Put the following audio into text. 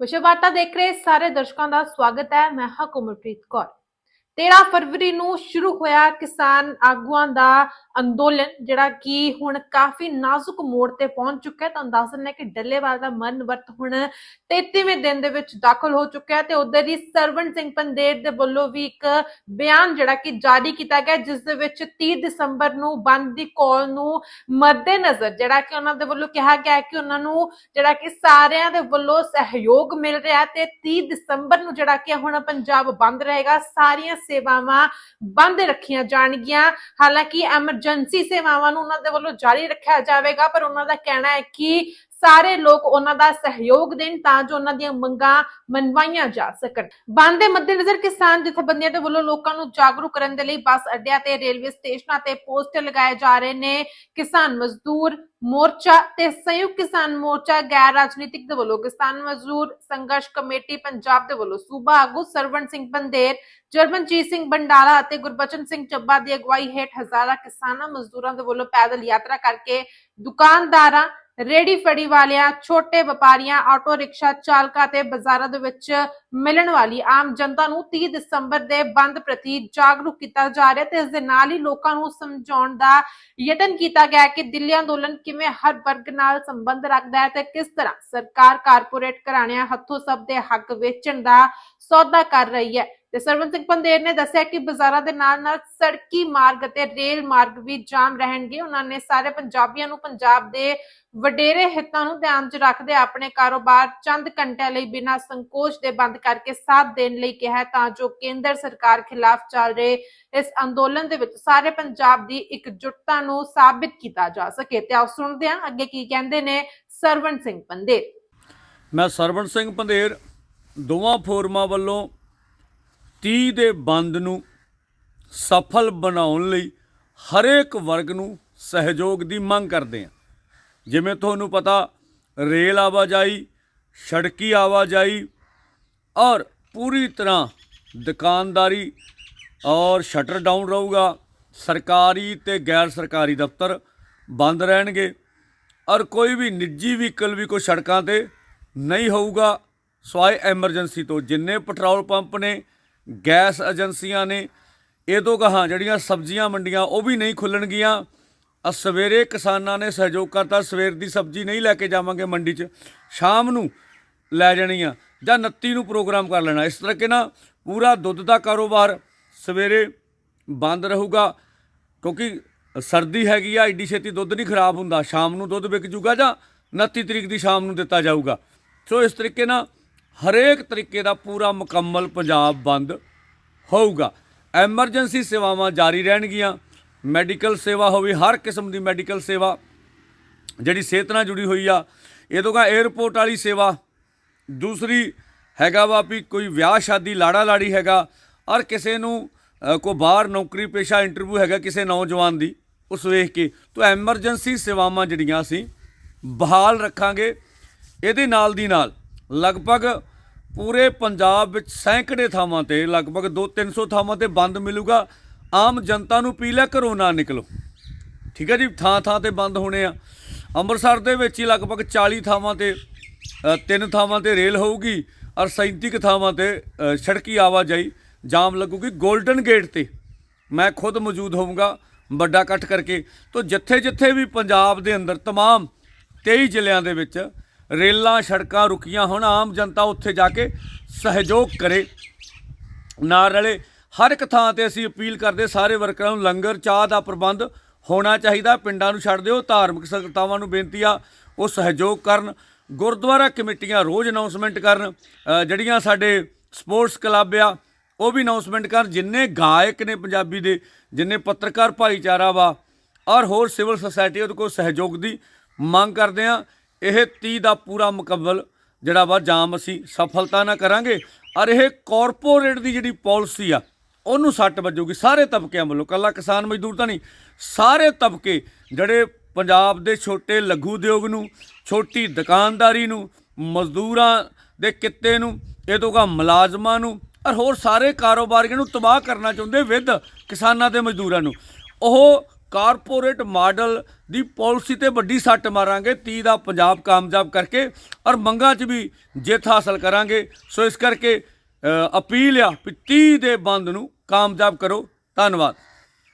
ਵਿਸ਼ਵ ਵਾਰਤਾ ਦੇਖ ਰਹੇ ਸਾਰੇ ਦਰਸ਼ਕਾਂ ਦਾ ਸਵਾਗਤ ਹੈ। ਮੈਂ ਹਾਂ ਕੋਮਲਪ੍ਰੀਤ ਕੌਰ। 13 ਫਰਵਰੀ ਨੂੰ ਸ਼ੁਰੂ ਹੋਇਆ ਕਿਸਾਨ ਆਗੂਆਂ ਦਾ ਅੰਦੋਲਨ, ਜਿਹੜਾ ਕਿ ਹੁਣ ਕਾਫੀ ਨਾਜ਼ੁਕ ਮੋੜ ਤੇ ਪਹੁੰਚ ਚੁੱਕਾ ਹੈ। ਤੁਹਾਨੂੰ ਦੱਸ ਦਿੰਦੇ ਕਿ ਡੱਲੇਵਾਲ ਦਾ ਮਰਨ ਵਰਤ ਹੁਣ 33ਵੇਂ ਦਿਨ ਦੇ ਵਿੱਚ ਦਾਖਲ ਹੋ ਚੁੱਕਿਆ ਹੈ ਤੇ ਉਧਰ ਹੀ ਸਰਵਣ ਸਿੰਘ ਪੰਦੇਰ ਦੇ ਵੱਲੋਂ ਵੀ ਇੱਕ ਬਿਆਨ ਜਿਹੜਾ ਕਿ ਜਾਰੀ ਕੀਤਾ ਗਿਆ, ਜਿਸ ਦੇ ਵਿੱਚ 30 ਦਸੰਬਰ ਨੂੰ ਬੰਦ ਦੀ ਕਾਲ ਨੂੰ ਮੱਦੇਨਜ਼ਰ ਜਿਹੜਾ ਕਿ ਉਹਨਾਂ ਦੇ ਵੱਲੋਂ ਕਿਹਾ ਗਿਆ ਕਿ ਉਹਨਾਂ ਨੂੰ ਜਿਹੜਾ ਕਿ ਸਾਰਿਆਂ ਦੇ ਵੱਲੋਂ ਸਹਿਯੋਗ ਮਿਲ ਰਿਹਾ ਤੇ 30 ਦਸੰਬਰ ਨੂੰ ਜਿਹੜਾ ਕਿ ਹੁਣ ਪੰਜਾਬ ਬੰਦ ਰਹੇਗਾ। ਸਾਰੀਆਂ ਸੇਵਾਵਾਂ ਬੰਦ ਰੱਖੀਆਂ ਜਾਣਗੀਆਂ। ਹਾਲਾਂਕਿ ਐਮਰਜੈਂਸੀ ਸੇਵਾਵਾਂ ਨੂੰ ਉਹਨਾਂ ਦੇ ਵੱਲੋਂ ਜਾਰੀ ਰੱਖਿਆ ਜਾਵੇਗਾ, ਪਰ ਉਹਨਾਂ ਦਾ ਕਹਿਣਾ ਹੈ ਕਿ ਸਾਰੇ ਲੋਕ ਉਹਨਾਂ ਦਾ ਸਹਿਯੋਗ ਦੇਣ ਤਾਂ ਜੋ ਉਹਨਾਂ ਦੀਆਂ ਮੰਗਾਂ ਮਨਵਾਈਆਂ ਜਾ ਸਕਣ। ਬੰਦ ਦੇ ਮੱਦੇਨਜ਼ਰ ਕਿਸਾਨ ਜਥੇਬੰਦੀਆਂ ਦੇ ਵੱਲੋਂ ਲੋਕਾਂ ਨੂੰ ਜਾਗਰੂਕ ਕਰਨ ਦੇ ਲਈ ਬੱਸ ਅੱਡਿਆਂ ਤੇ ਰੇਲਵੇ ਸਟੇਸ਼ਨਾਂ ਤੇ ਪੋਸਟਰ ਲਗਾਏ ਜਾ ਰਹੇ ਨੇ। ਕਿਸਾਨ ਮਜ਼ਦੂਰ ਮੋਰਚਾ ਤੇ ਸੰਯੁਕਤ ਕਿਸਾਨ ਮੋਰਚਾ ਗੈਰ ਰਾਜਨੀਤਿਕ ਦੇ ਵੱਲੋਂ ਕਿਸਾਨ ਮਜ਼ਦੂਰ ਸੰਘਰਸ਼ ਕਮੇਟੀ ਪੰਜਾਬ ਦੇ ਵੱਲੋਂ ਸੂਬਾ ਆਗੂ ਸਰਵਣ ਸਿੰਘ ਬੰਦੇਰ, ਜਰਮਨਜੀਤ ਸਿੰਘ ਬੰਡਾਲਾ ਅਤੇ ਗੁਰਬਚਨ ਸਿੰਘ ਚੱਬਾ ਦੀ ਅਗਵਾਈ ਹੇਠ ਹਜ਼ਾਰਾਂ ਕਿਸਾਨਾਂ ਮਜ਼ਦੂਰਾਂ ਦੇ ਵੱਲੋਂ ਪੈਦਲ ਯਾਤਰਾ ਕਰਕੇ ਦੁਕਾਨਦਾਰਾਂ ਰੇੜੀ ਫੜੀ ਵਾਲਿਆਂ, ਛੋਟੇ ਵਪਾਰੀਆਂ, ਆਟੋ ਰਿਕਸ਼ਾ ਚਾਲਕਾਂ ਤੇ ਬਾਜ਼ਾਰਾਂ ਦੇ ਵਿੱਚ ਮਿਲਣ ਵਾਲੀ ਆਮ ਜਨਤਾ ਨੂੰ 30 ਦਸੰਬਰ ਦੇ ਬੰਦ ਪ੍ਰਤੀ ਜਾਗਰੂਕ ਕੀਤਾ ਜਾ ਰਿਹਾ ਤੇ ਇਸ ਦੇ ਨਾਲ ਹੀ ਲੋਕਾਂ ਨੂੰ ਸਮਝਾਉਣ ਦਾ ਯਤਨ ਕੀਤਾ ਗਿਆ ਕਿ ਦਿੱਲੀ ਅੰਦੋਲਨ ਕਿਵੇਂ ਹਰ ਵਰਗ ਨਾਲ ਸੰਬੰਧ ਰੱਖਦਾ ਹੈ ਤੇ ਕਿਸ ਤਰ੍ਹਾਂ ਸਰਕਾਰ ਕਾਰਪੋਰੇਟ ਘਰਾਣਿਆਂ ਹੱਥੋਂ ਸਭ ਦੇ ਹੱਕ ਵੇਚਣ ਦਾ ਸੌਦਾ ਕਰ ਰਹੀ ਹੈ। ਤੇ ਸਰਵਨ ਸਿੰਘ ਪੰਦੇਰ ਨੇ ਦੱਸਿਆ ਕਿ ਬਾਜ਼ਾਰਾਂ ਦੇ ਨਾਲ ਨਾਲ ਸੜਕੀ ਮਾਰਗ ਅਤੇ ਰੇਲ ਮਾਰਗ ਵੀ ਜਾਮ ਰਹਿਣਗੇ। ਉਹਨਾਂ ਨੇ ਸਾਰੇ ਪੰਜਾਬੀਆਂ ਨੂੰ ਪੰਜਾਬ ਦੇ ਵਡੇਰੇ ਹਿੱਤਾਂ ਨੂੰ ਧਿਆਨ 'ਚ ਰੱਖਦੇ ਆਪਣੇ ਕਾਰੋਬਾਰ ਚੰਦ ਘੰਟਿਆਂ ਲਈ ਬਿਨਾਂ ਸੰਕੋਚ ਦੇ ਬੰਦ ਕਰਕੇ ਸਾਥ ਦੇਣ ਲਈ ਕਿਹਾ ਤਾਂ ਜੋ ਕੇਂਦਰ ਸਰਕਾਰ ਖਿਲਾਫ ਚੱਲ ਰਹੇ ਇਸ ਅੰਦੋਲਨ ਦੇ ਵਿੱਚ ਸਾਰੇ ਪੰਜਾਬ ਦੀ ਇਕਜੁੱਟਤਾ ਨੂੰ ਸਾਬਿਤ ਕੀਤਾ ਜਾ ਸਕੇ। ਤੇ ਆਓ ਸੁਣਦੇ ਹਾਂ ਅੱਗੇ ਕੀ ਕਹਿੰਦੇ ਨੇ ਸਰਵਨ ਸਿੰਘ ਪੰਦੇਰ ਮੈਂ ਸਰਵਣ ਸਿੰਘ ਪੰਧੇਰ ਦੋਵਾਂ ਫੋਰਮਾਂ ਵੱਲੋਂ 30 ਦੇ ਬੰਦ ਨੂੰ ਸਫਲ ਬਣਾਉਣ ਲਈ ਹਰੇਕ ਵਰਗ ਨੂੰ ਸਹਿਯੋਗ ਦੀ ਮੰਗ ਕਰਦੇ ਹਾਂ। ਜਿਵੇਂ ਤੁਹਾਨੂੰ ਪਤਾ, ਰੇਲ ਆਵਾਜਾਈ, ਸੜਕੀ ਆਵਾਜਾਈ ਔਰ ਪੂਰੀ ਤਰ੍ਹਾਂ ਦੁਕਾਨਦਾਰੀ ਔਰ ਸ਼ਟਰ ਡਾਊਨ ਰਹੂਗਾ। ਸਰਕਾਰੀ ਤੇ ਗੈਰ ਸਰਕਾਰੀ ਦਫ਼ਤਰ ਬੰਦ ਰਹਿਣਗੇ ਔਰ ਕੋਈ ਵੀ ਨਿੱਜੀ ਵਹੀਕਲ ਵੀ ਕੋਈ ਸੜਕਾਂ ਤੇ ਨਹੀਂ ਹੋਊਗਾ। ਸਵਾਏ ਐਮਰਜੈਂਸੀ ਤੋਂ ਜਿੰਨੇ ਪੈਟਰੋਲ ਪੰਪ ਨੇ ਗੈਸ ਏਜੰਸੀਆਂ ਨੇ ਇਹ ਤੋਂ ਕਹਾਂ ਜਿਹੜੀਆਂ ਸਬਜ਼ੀਆਂ ਮੰਡੀਆਂ ਉਹ ਵੀ ਨਹੀਂ ਖੁੱਲਣਗੀਆਂ। ਆ ਸਵੇਰੇ ਕਿਸਾਨਾਂ ਨੇ ਸਹਿਯੋਗ ਕਰਤਾ, ਸਵੇਰ ਦੀ ਸਬਜ਼ੀ ਨਹੀਂ ਲੈ ਕੇ ਜਾਵਾਂਗੇ ਮੰਡੀ 'ਚ, ਸ਼ਾਮ ਨੂੰ ਲੈ ਜਾਣੀ ਆ ਜਾਂ 29 ਨੂੰ ਪ੍ਰੋਗਰਾਮ ਕਰ ਲੈਣਾ। ਇਸ ਤਰੀਕੇ ਨਾਲ ਪੂਰਾ ਦੁੱਧ ਦਾ ਕਾਰੋਬਾਰ ਸਵੇਰੇ ਬੰਦ ਰਹੂਗਾ, ਕਿਉਂਕਿ ਸਰਦੀ ਹੈਗੀ ਆ, ਏਡੀ ਛੇਤੀ ਦੁੱਧ ਨਹੀਂ ਖਰਾਬ ਹੁੰਦਾ। ਸ਼ਾਮ ਨੂੰ ਦੁੱਧ ਵਿਕ ਜੂਗਾ ਜਾਂ 29 ਤਰੀਕ ਦੀ ਸ਼ਾਮ ਨੂੰ ਦਿੱਤਾ ਜਾਊਗਾ। ਸੋ ਇਸ ਤਰੀਕੇ ਨਾਲ ਹਰੇਕ ਤਰੀਕੇ ਦਾ ਪੂਰਾ ਮੁਕੰਮਲ ਪੰਜਾਬ ਬੰਦ ਹੋਊਗਾ। ਐਮਰਜੈਂਸੀ ਸੇਵਾਵਾਂ ਜਾਰੀ ਰਹਿਣਗੀਆਂ। ਮੈਡੀਕਲ ਸੇਵਾ ਹੋਵੇ ਹਰ ਕਿਸਮ ਦੀ ਮੈਡੀਕਲ ਸੇਵਾ ਜਿਹੜੀ ਸਿਹਤ ਨਾਲ ਜੁੜੀ ਹੋਈ ਆ ਇਹ ਤੋਂ ਕਾ 에어ਪੋਰਟ ਵਾਲੀ ਸੇਵਾ। ਦੂਸਰੀ ਹੈਗਾ ਵਾ ਵੀ ਕੋਈ ਵਿਆਹ ਸ਼ਾਦੀ ਲਾੜਾ ਲਾੜੀ ਹੈਗਾ ਔਰ ਕਿਸੇ ਨੂੰ ਅ, ਕੋਈ ਬਾਹਰ ਨੌਕਰੀ ਪੇਸ਼ਾ ਇੰਟਰਵਿਊ ਹੈਗਾ ਕਿਸੇ ਨੌਜਵਾਨ ਦੀ ਉਸ ਵੇਖ ਕੇ। ਤਾਂ ਐਮਰਜੈਂਸੀ ਸੇਵਾਵਾਂ ਜਿਹੜੀਆਂ ਅਸੀਂ ਬਹਾਲ ਰੱਖਾਂਗੇ ਇਹਦੇ ਨਾਲ ਦੀ ਨਾਲ ਲਗਭਗ ਪੂਰੇ ਪੰਜਾਬ ਵਿੱਚ ਸੈਂਕੜੇ ਥਾਵਾਂ ਤੇ, ਲਗਭਗ 2-300 ਥਾਵਾਂ ਤੇ ਬੰਦ ਮਿਲੂਗਾ। ਆਮ ਜਨਤਾ ਨੂੰ ਪੀਲਾ ਘਰੋਂ ਨਾ ਨਿਕਲੋ। ਠੀਕ ਹੈ ਜੀ ਥਾਂ ਥਾਂ ਤੇ ਬੰਦ ਹੋਣੇ ਆ। ਅੰਮ੍ਰਿਤਸਰ ਦੇ ਵਿੱਚ ਹੀ ਲਗਭਗ 40 ਥਾਵਾਂ ਤੇ ਤਿੰਨ ਥਾਵਾਂ ਤੇ ਰੇਲ ਹੋਊਗੀ ਔਰ 37 ਥਾਵਾਂ ਤੇ ਸੜਕੀ ਆਵਾਜਾਈ ਜਾਮ ਲੱਗੂਗੀ 골ਡਨ ਗੇਟ ਤੇ। ਮੈਂ ਖੁਦ ਮੌਜੂਦ ਹੋਊਂਗਾ ਵੱਡਾ ਇਕੱਠ ਕਰਕੇ। ਤੋਂ ਜਿੱਥੇ ਜਿੱਥੇ ਵੀ ਪੰਜਾਬ ਦੇ ਅੰਦਰ ਤਮਾਮ 23 ਜ਼ਿਲ੍ਹਿਆਂ ਦੇ ਵਿੱਚ ਰੇਲਾਂ, ਸੜਕਾਂ ਰੁਕੀਆਂ ਹੁਣ, ਆਮ ਜਨਤਾ ਉੱਥੇ ਜਾ ਕੇ ਸਹਿਯੋਗ ਕਰੇ। ਨਾਲ ਰਲੇ ਹਰ ਇੱਕ ਥਾਂ ਤੇ ਅਸੀਂ ਅਪੀਲ ਕਰਦੇ ਸਾਰੇ ਵਰਕਰਾਂ ਨੂੰ ਲੰਗਰ, ਚਾਹ ਦਾ ਪ੍ਰਬੰਧ ਹੋਣਾ ਚਾਹੀਦਾ। ਪਿੰਡਾਂ ਨੂੰ ਛੱਡ ਦਿਓ, ਧਾਰਮਿਕ ਸੰਗਤਾਵਾਂ ਨੂੰ ਬੇਨਤੀ ਆ, ਉਹ ਸਹਿਯੋਗ ਕਰਨ। ਗੁਰਦੁਆਰਾ ਕਮੇਟੀਆਂ ਰੋਜ਼ ਅਨਾਉਂਸਮੈਂਟ ਕਰਨ। ਜਿਹੜੀਆਂ ਸਾਡੇ ਸਪੋਰਟਸ ਕਲੱਬ ਆ, ਉਹ ਵੀ ਅਨਾਉਂਸਮੈਂਟ ਕਰਨ। ਜਿੰਨੇ ਗਾਇਕ ਨੇ ਪੰਜਾਬੀ ਦੇ, ਜਿੰਨੇ ਪੱਤਰਕਾਰ ਭਾਈਚਾਰਾ ਵਾ, ਔਰ ਹੋਰ ਸਿਵਲ ਸੁਸਾਇਟੀ ਉਹਦੇ ਕੋਲ ਸਹਿਯੋਗ ਦੀ ਮੰਗ ਕਰਦੇ ਆ ਇਹ 30 ਦਾ ਪੂਰਾ ਮੁਕੰਮਲ, ਜਿਹੜਾ ਵਾ ਜਾਮ ਅਸੀਂ ਸਫਲਤਾ ਨਾਲ ਕਰਾਂਗੇ। ਔਰ ਇਹ ਕਾਰਪੋਰੇਟ ਦੀ ਜਿਹੜੀ ਪਾਲਿਸੀ ਆ, ਉਹਨੂੰ ਸੱਟ ਵੱਜੂਗੀ। ਸਾਰੇ ਤਬਕਿਆਂ ਵੱਲੋਂ, ਕੱਲਾ ਕਿਸਾਨ ਮਜ਼ਦੂਰ ਤਾਂ ਨਹੀਂ, ਸਾਰੇ ਤਬਕੇ ਜਿਹੜੇ ਪੰਜਾਬ ਦੇ ਛੋਟੇ ਲਘੂ ਉਦਯੋਗ ਨੂੰ, ਛੋਟੀ ਦੁਕਾਨਦਾਰੀ ਨੂੰ, ਮਜ਼ਦੂਰਾਂ ਦੇ ਕਿੱਤੇ ਨੂੰ, ਇਹ ਤੋਂ ਕਾ ਮੁਲਾਜ਼ਮਾਂ ਨੂੰ, ਔਰ ਹੋਰ ਸਾਰੇ ਕਾਰੋਬਾਰੀਆਂ ਨੂੰ ਤਬਾਹ ਕਰਨਾ ਚਾਹੁੰਦੇ ਵਿਦ ਕਿਸਾਨਾਂ ਤੇ ਮਜ਼ਦੂਰਾਂ ਨੂੰ। ਉਹ ਕਾਰਪੋਰੇਟ ਮਾਡਲ ਦੀ ਪਾਲਿਸੀ ਤੇ ਵੱਡੀ ਸੱਟ ਮਾਰਾਂਗੇ 30 ਦਾ ਪੰਜਾਬ ਕਾਮਯਾਬ ਕਰਕੇ ਔਰ ਮੰਗਾਂ 'ਚ ਵੀ ਜਿੱਤ ਹਾਸਲ ਕਰਾਂਗੇ। ਸੋ ਇਸ ਕਰਕੇ ਅਪੀਲ ਆ ਵੀ 30 ਦੇ ਬੰਦ ਨੂੰ ਕਾਮਯਾਬ ਕਰੋ। ਧੰਨਵਾਦ।